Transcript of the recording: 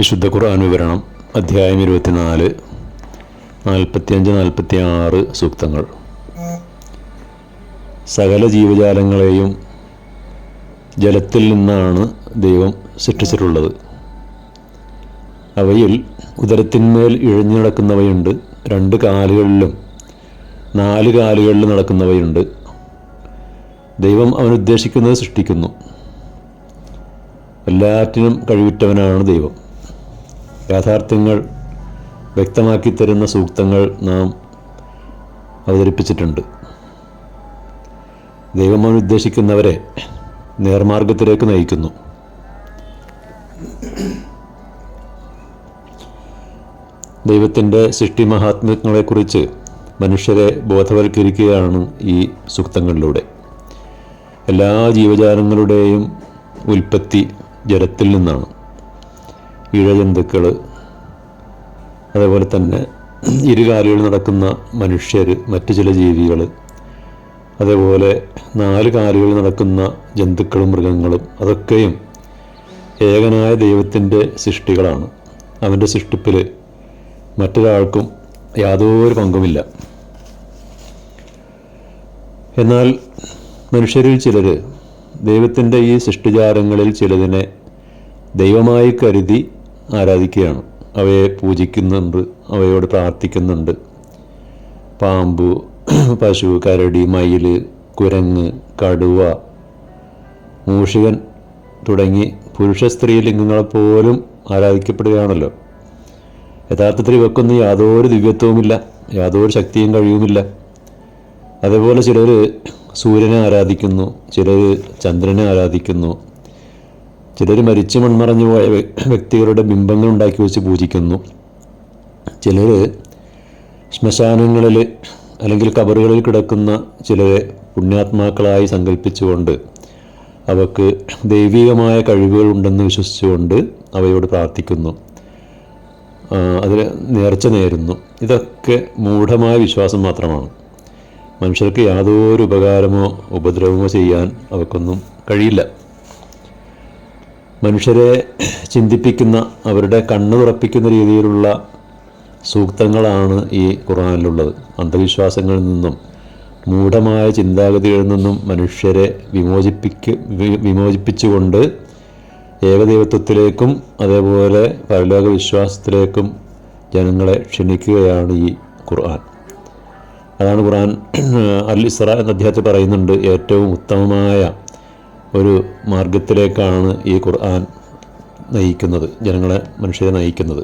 വിശുദ്ധ ഖുർആൻ വിവരണം അധ്യായം ഇരുപത്തിനാല് നാൽപ്പത്തിയഞ്ച് നാൽപ്പത്തി ആറ് സൂക്തങ്ങൾ. സകല ജീവജാലങ്ങളെയും ജലത്തിൽ നിന്നാണ് ദൈവം സൃഷ്ടിച്ചിട്ടുള്ളത്. അവയിൽ ഉദരത്തിന്മേൽ ഇഴഞ്ഞു നടക്കുന്നവയുണ്ട് രണ്ട് കാലുകളിലും നാല് കാലുകളിലും നടക്കുന്നവയുണ്ട്. ദൈവം അവൻ ഉദ്ദേശിക്കുന്നത് സൃഷ്ടിക്കുന്നു. എല്ലാറ്റിനും കഴിവുറ്റവനാണ് ദൈവം. യാഥാർത്ഥ്യങ്ങൾ വ്യക്തമാക്കി തരുന്ന സൂക്തങ്ങൾ നാം അവതരിപ്പിച്ചിട്ടുണ്ട്. ദൈവം ഉദ്ദേശിക്കുന്നവരെ നേർമാർഗത്തിലേക്ക് നയിക്കുന്നു. ദൈവത്തിന്റെ സൃഷ്ടി മഹാത്മ്യങ്ങളെക്കുറിച്ച് മനുഷ്യരെ ബോധവൽക്കരിക്കുകയാണ് ഈ സൂക്തങ്ങളിലൂടെ. എല്ലാ ജീവജാലങ്ങളുടെയും ഉൽപ്പത്തി ജലത്തിൽ നിന്നാണ്. ഇഴജന്തുക്കൾ അതേപോലെ തന്നെ ഇരുകാലുകളിൽ നടക്കുന്ന മനുഷ്യർ മറ്റു ചില ജീവികൾ അതേപോലെ നാല് കാലുകളിൽ നടക്കുന്ന ജന്തുക്കളും മൃഗങ്ങളും അതൊക്കെയും ഏകനായ ദൈവത്തിന്റെ സൃഷ്ടികളാണ്. അവന്റെ സൃഷ്ടിപ്പിൽ മറ്റൊരാൾക്കും യാതൊരു പങ്കുമില്ല. എന്നാൽ മനുഷ്യരിൽ ചിലർ ദൈവത്തിന്റെ ഈ സൃഷ്ടിചാരങ്ങളിൽ ചിലതിനെ ദൈവമായി കരുതി ആരാധിക്കുകയാണ്. അവയെ പൂജിക്കുന്നുണ്ട് അവയോട് പ്രാർത്ഥിക്കുന്നുണ്ട്. പാമ്പ് പശു കരടി മയിൽ കുരങ്ങ് കടുവ മൂഷികൻ തുടങ്ങി പുരുഷ സ്ത്രീ ലിംഗങ്ങളെപ്പോലും ആരാധിക്കപ്പെടുകയാണല്ലോ. യഥാർത്ഥത്തിൽ ഇവക്കൊന്നും യാതൊരു ദിവ്യത്വവുമില്ല യാതൊരു ശക്തിയും കഴിയുമില്ല. അതേപോലെ ചിലർ സൂര്യനെ ആരാധിക്കുന്നു ചിലർ ചന്ദ്രനെ ആരാധിക്കുന്നു ചിലർ മരിച്ചു മൺമറഞ്ഞു പോയ വ്യക്തികളുടെ ബിംബങ്ങൾ ഉണ്ടാക്കി വെച്ച് പൂജിക്കുന്നു. ചിലർ ശ്മശാനങ്ങളിൽ അല്ലെങ്കിൽ കബറുകളിൽ കിടക്കുന്ന ചിലരെ പുണ്യാത്മാക്കളായി സങ്കല്പിച്ചുകൊണ്ട് അവക്ക് ദൈവികമായ കഴിവുകളുണ്ടെന്ന് വിശ്വസിച്ചുകൊണ്ട് അവയോട് പ്രാർത്ഥിക്കുന്നു. അതിൽ നേർച്ച നേരുന്നു. ഇതൊക്കെ മൂഢമായ വിശ്വാസം മാത്രമാണ്. മനുഷ്യർക്ക് യാതൊരു ഉപകാരമോ ഉപദ്രവമോ ചെയ്യാൻ അവക്കൊന്നും കഴിയില്ല. മനുഷ്യരെ ചിന്തിപ്പിക്കുന്ന അവരുടെ കണ്ണു തുറപ്പിക്കുന്ന രീതിയിലുള്ള സൂക്തങ്ങളാണ് ഈ ഖുറാനിലുള്ളത് അന്ധവിശ്വാസങ്ങളിൽ നിന്നും മൂഢമായ ചിന്താഗതികളിൽ നിന്നും മനുഷ്യരെ വിമോചിപ്പിക്ക് വിമോചിപ്പിച്ചുകൊണ്ട് ഏകദൈവത്വത്തിലേക്കും അതേപോലെ പരലോക വിശ്വാസത്തിലേക്കും ജനങ്ങളെ ക്ഷണിക്കുകയാണ് ഈ ഖുർആൻ. അതാണ് ഖുർആൻ അൽ ഇസ്ര എന്ന അധ്യായത്തിൽ പറയുന്നുണ്ട് ഏറ്റവും ഉത്തമമായ ഒരു മാർഗത്തിലേക്കാണ് ഈ ഖുർആൻ നയിക്കുന്നത് ജനങ്ങളെ മനുഷ്യരെ നയിക്കുന്നത്.